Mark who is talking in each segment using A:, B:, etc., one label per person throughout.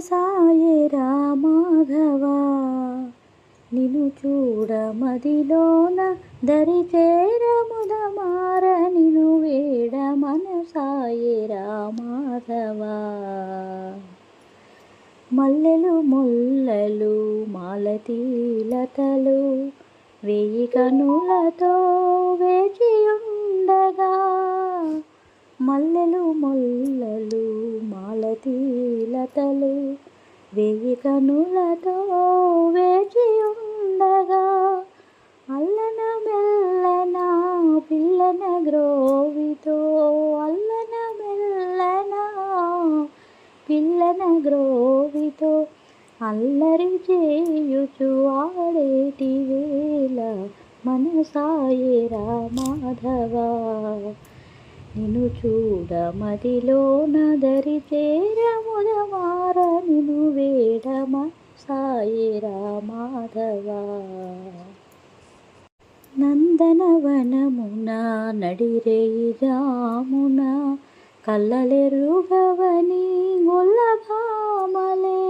A: సాయే రామాధవా. నిను చూడ మదిలోన దరి చేరముదమార నిను వేడ మనసాయే రామాధవా. మల్లెలు ముల్లలు మాలతీలతలు వేయి కనులతో వేచి ఉండగా మల్లెలు ముల్లలు మాలతీలతలు వెయ్యి కనులతో వేచి ఉండగా అల్లన మెల్లన పిల్లన గ్రోవితో అల్లన మెల్లన పిల్లన గ్రోవితో అల్లరి చేయుచు ఆడేటి వేళ మనసాయి రామాధవా. నిను చూడ మదిలోన దరి చేరముదమార నిను వేడమ మనసాయే రామాధవ నందనవనమున నడిరేయి జామున కల్లలెరుగవని గొల్లభామలే.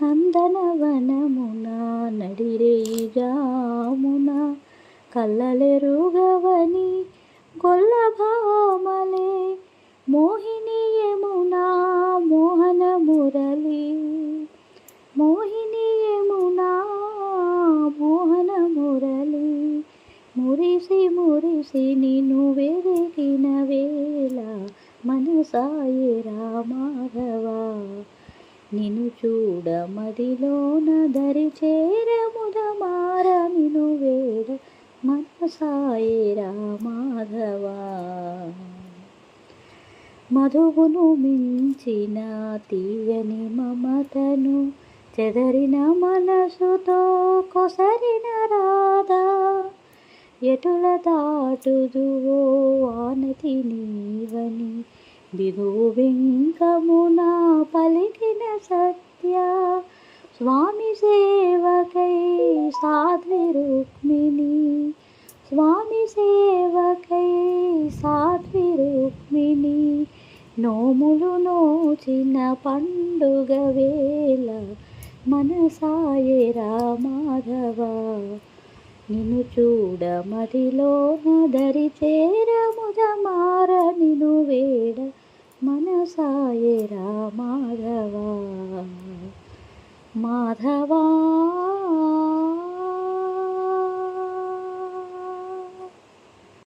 A: నందనవనమున నడిరేయి జామున కల్లలెరుగవని గొల్లభామలే మోహిని యమునా మోహన మురళి. మోహిని యమునా మోహన మురళి. మురిసి మురిసి నిన్ను వెరిగిన వేళ మనసాయి రామాధవ. నిన్ను చూడ మదిలోన దరి చేరముదమార నిన్ను వే సాయి రామాధవా. మధువును మించిన తీయని మమతను చెదరిన మనసుతో కొసరిన రాధా. ఎటుల దాటుదువో వానతి నీవని దిగువు వెంకమున పలికిన సత్య. స్వామి సేవకై సాధ్వి రుక్మిణి. స్వామి సేవకై సాధ్వి రుక్మిణి నోములు నోచిన పండుగ వేళ మనసాయే రామాధవ. నిన్ను చూడ మదిలో నదరి చేరముదమార నిను వేడ మనసాయే రామాధవ. మాధవా